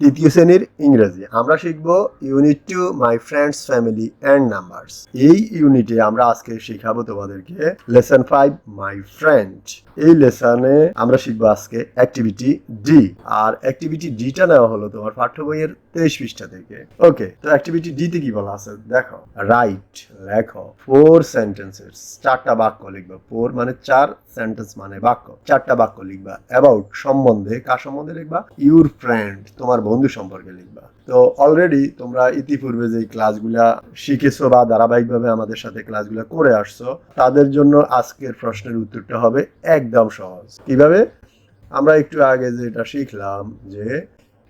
তৃতীয় শ্রেণির ইংরেজি। আমরা শিখব unit two, my friends, family and numbers. এই ইউনিটে আমরা আজকে শিখাবো তোমাদেরকে লেসন ফাইভ, মাই ফ্রেন্ড। এই লেসনে আমরা শিখব আজকে অ্যাক্টিভিটি ডি আর অ্যাক্টিভিটি ডিটা নেওয়া হলো তোমার পাঠ্য বইয়ের তেইশ পৃষ্ঠা থেকে। ওকে তো অ্যাক্টিভিটি ডিতে কি বলা আছে? দেখো রাইট লেখো ফোর সেন্টেন্সেস চারটা বাক্য লিখবা। ফোর মানে চার সেন্টেন্স মানে বাক্য। চারটা বাক্য লিখবা। অ্যাবাউট সম্বন্ধে কার সম্বন্ধে লিখবা? ইউর ফ্রেন্ড তোমার বন্ধু সম্পর্কে লিখবা। তো অলরেডি তোমরা ইতিপূর্বে যে ক্লাসগুলা শিখেছো বা ধারাবাহিকভাবে আমাদের সাথে ক্লাসগুলো করে আসছো, তাদের জন্য আজকের প্রশ্নের উত্তরটা হবে একদম সহজ। কীভাবে? আমরা একটু আগে যেটা শিখলাম যে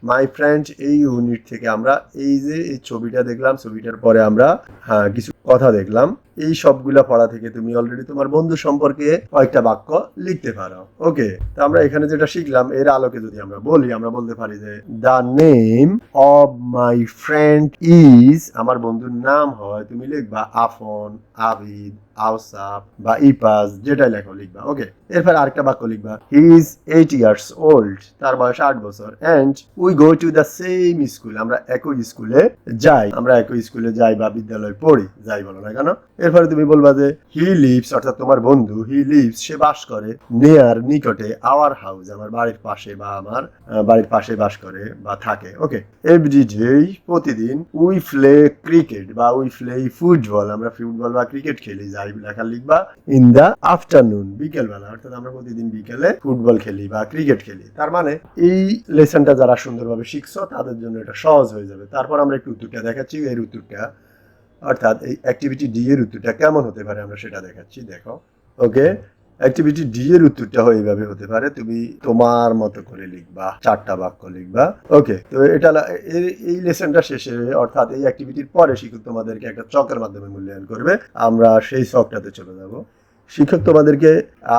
মাই ফ্রেন্ড এই ইউনিট থেকে আমরা এই যে এই ছবিটা দেখলাম, ছবিটার পরে আমরা হ্যাঁ কিছু কথা দেখলাম। এই সবগুলা পড়া থেকে তুমি অলরেডি তোমার বন্ধু সম্পর্কে কয়েকটা বাক্য লিখতে পারো। ওকে তো আমরা এখানে যেটা শিখলাম, এর আলোকে যদি আমরা বলি, আমরা বলতে পারি যে the name of my friend is আমার বন্ধুর নাম হয়, তুমি লিখবা আফন, আবিদ আউসাফ বা ইপাস, যেটাই লেখো, লিখবা। ওকে এরপর আরেকটা বাক্য লিখবা। He is eight years old তার বয়স আট বছর। And we go to the same school আমরা একই স্কুলে যাই। আমরা একই স্কুলে যাই বা বিদ্যালয়ে পড়ি, যাই বলো না কেন। এরপরে তুমি বলবা যে হি লিভস অর্থাৎ তোমার বন্ধু হি লিভস সে বাস করে নেয়ার নিকটে আওয়ার হাউস আমার বাড়ির পাশে বা আমার বাড়ির পাশে বাস করে বা থাকে। ওকে এভরি ডে প্রতিদিন উই প্লে ক্রিকেট বা উই প্লে ফুটবল, আমরা ফুটবল বা ক্রিকেট খেলি যাই লেখা লিখবা ইন দ্য আফটারনুন বিকেল বেলা অর্থাৎ আমরা প্রতিদিন বিকেলে ফুটবল খেলি বা ক্রিকেট খেলি। তার মানে এই লেসনটা যারা সুন্দরভাবে শিখছো, তাদের জন্য এটা সহজ হয়ে যাবে। তারপর আমরা একটু উত্তরটা দেখাচ্ছি, এর উত্তরটা অর্থাৎ এই অ্যাক্টিভিটি ডি এর উত্তরটা কেমন হতে পারে আমরা সেটা দেখাচ্ছি, দেখো। ওকে অ্যাক্টিভিটি ডি এর উত্তরটা এইভাবে হতে পারে, তুমি তোমার মতো করে লিখবা, চারটা বাক্য লিখবা। ওকে তো এটা এই লেসনটা শেষে, অর্থাৎ এই অ্যাক্টিভিটির পরে শিক্ষক তোমাদেরকে একটা চকের মাধ্যমে মূল্যায়ন করবে। আমরা সেই চকটাতে চলে যাব। শিক্ষক তোমাদেরকে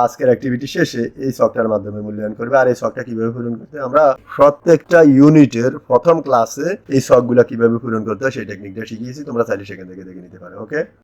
আজকের অ্যাক্টিভিটি শেষে এই শখটার মাধ্যমে মূল্যায়ন করবে। আর এই শখটা কীভাবে পূরণ করতে? আমরা প্রত্যেকটা ইউনিটের প্রথম ক্লাসে এই চকগুলা কীভাবে পূরণ করতে হয়, সেই টেকনিকটা শিখিয়েছি। তোমরা চাইলে সেখান থেকে দেখে নিতে পারো ওকে